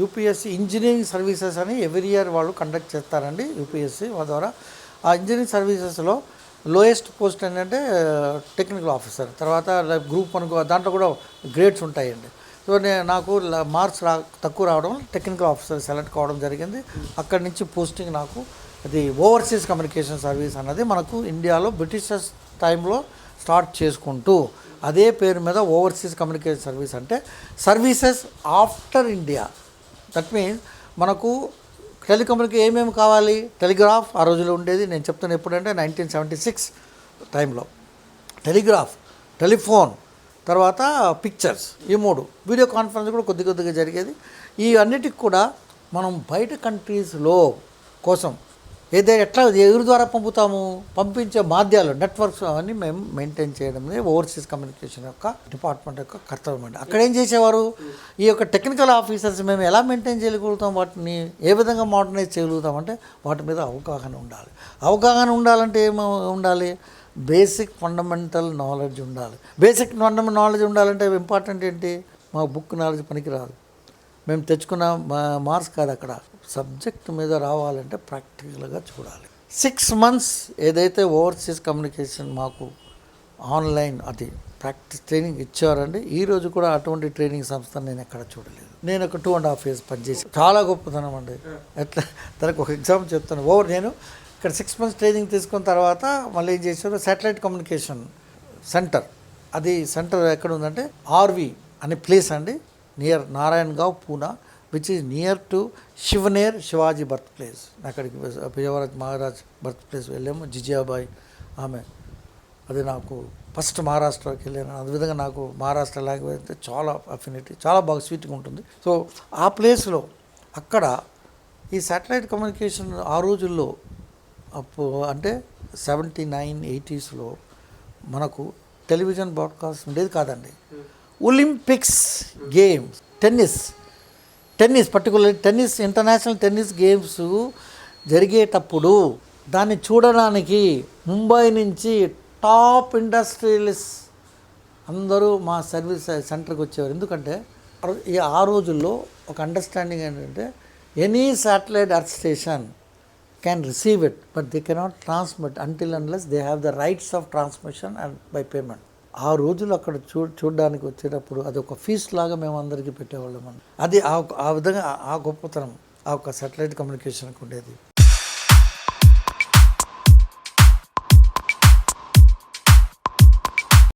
UPSC engineering services అని every year వాళ్ళు conduct చేస్తారండి యూపీఎస్సీ ద్వారా. ఆ ఇంజనీరింగ్ సర్వీసెస్లో లోయెస్ట్ పోస్ట్ ఏంటంటే టెక్నికల్ ఆఫీసర్. తర్వాత గ్రూప్ అనుకో దాంట్లో కూడా గ్రేడ్స్ ఉంటాయండి. సో నేను నాకు మార్క్స్ రా తక్కువ రావడం టెక్నికల్ ఆఫీసర్ సెలెక్ట్ కావడం జరిగింది. అక్కడి నుంచి పోస్టింగ్ నాకు అది ఓవర్సీస్ కమ్యూనికేషన్ సర్వీస్ అన్నది మనకు ఇండియాలో బ్రిటిషర్స్ టైంలో స్టార్ట్ చేసుకుంటూ అదే పేరు మీద ఓవర్సీస్ కమ్యూనికేషన్ సర్వీస్ అంటే services after India. That means మనకు టెలికమ్యూనికే ఏమేమి కావాలి? టెలిగ్రాఫ్ ఆ రోజుల్లో ఉండేది. నేను చెప్తాను ఎప్పుడంటే నైన్టీన్ సెవెంటీ సిక్స్ టైంలో. టెలిగ్రాఫ్ టెలిఫోన్ తర్వాత పిక్చర్స్ ఈ మూడు. వీడియో కాన్ఫరెన్స్ కూడా కొద్ది కొద్దిగా జరిగేది. ఈ అన్నిటికి కూడా మనం బయట కంట్రీస్లో కోసం ఏదైతే ఎట్లా ఎవరి ద్వారా పంపుతాము? పంపించే మాధ్యాలు నెట్వర్క్స్ అవన్నీ మేము మెయింటైన్ చేయడం ఓవర్సీస్ కమ్యూనికేషన్ యొక్క డిపార్ట్మెంట్ యొక్క కర్తవ్యం అండి. అక్కడ ఏం చేసేవారు? ఈ యొక్క టెక్నికల్ ఆఫీసర్స్ మేము ఎలా మెయింటైన్ చేయగలుగుతాం? వాటిని ఏ విధంగా మోడర్నైజ్ చేయగలుగుతాం అంటే వాటి మీద అవగాహన ఉండాలి. అవగాహన ఉండాలంటే ఏమో ఉండాలి? బేసిక్ ఫండమెంటల్ నాలెడ్జ్ ఉండాలి. బేసిక్ ఫండమెంటల్ నాలెడ్జ్ ఉండాలంటే ఇంపార్టెంట్ ఏంటి? మా బుక్ నాలెడ్జ్ పనికిరాదు. మేము తెచ్చుకున్న మా మార్క్స్ కాదు అక్కడ సబ్జెక్ట్ మీద రావాలంటే ప్రాక్టికల్గా చూడాలి. సిక్స్ మంత్స్ ఏదైతే ఓవర్సీస్ కమ్యూనికేషన్ మాకు ఆన్లైన్ అది ప్రాక్టీస్ ట్రైనింగ్ ఇచ్చారండి ఈ రోజు కూడా అటువంటి ట్రైనింగ్ సంస్థ నేను ఎక్కడ చూడలేదు. నేను ఒక టూ అండ్ హాఫ్ ఇయర్స్ పనిచేసి చాలా గొప్పతనం అండి. ఎట్లా దానికి ఒక ఎగ్జాంపుల్ చెప్తాను. ఓవర్ నేను ఇక్కడ సిక్స్ మంత్స్ ట్రైనింగ్ తీసుకున్న తర్వాత మళ్ళీ ఏం చేశారు? Satellite communication center. అది సెంటర్ ఎక్కడ ఉందంటే ఆర్వి అనే ప్లేస్ అండి. Near Narayangaon Poona which is near to Shivneri Shivaji birth place అక్కడికి విజయవాడ మహారాజ్ బర్త్ ప్లేస్ వెళ్ళాము. జిజియాబాయి ఆమె. అది నాకు ఫస్ట్ మహారాష్ట్రకి వెళ్ళాను. అదేవిధంగా నాకు మహారాష్ట్ర లాంగ్వేజ్ అయితే చాలా అఫినిటీ చాలా బాగా స్వీట్గా ఉంటుంది. సో ఆ ప్లేస్లో అక్కడ ఈ శాటిలైట్ కమ్యూనికేషన్ ఆ రోజుల్లో అప్పుడు అంటే సెవెంటీ నైన్ ఎయిటీస్లో మనకు టెలివిజన్ బ్రాడ్కాస్ట్ ఉండేది కాదండి. Olympics games tennis tennis particular tennis international tennis games జరిగేటప్పుడు దాన్ని చూడడానికి ముంబై నుంచి టాప్ ఇండస్ట్రియలిస్ట్ అందరూ మా సర్వీస్ సెంటర్కి వచ్చేవారు. ఎందుకంటే ఆ- ఈ ఆ రోజుల్లో ఒక అండర్స్టాండింగ్ ఏంటంటే any satellite earth station can receive it but they cannot transmit until unless they have the rights of transmission and by payment ఆ రోజులు అక్కడ చూ చూడడానికి వచ్చేటప్పుడు అది ఒక ఫీస్ లాగా మేము అందరికీ పెట్టేవాళ్ళం అది ఆ విధంగా ఆ- ఆ గొప్పతనం ఆ ఒక సాటిలైట్ కమ్యూనికేషన్కి ఉండేది.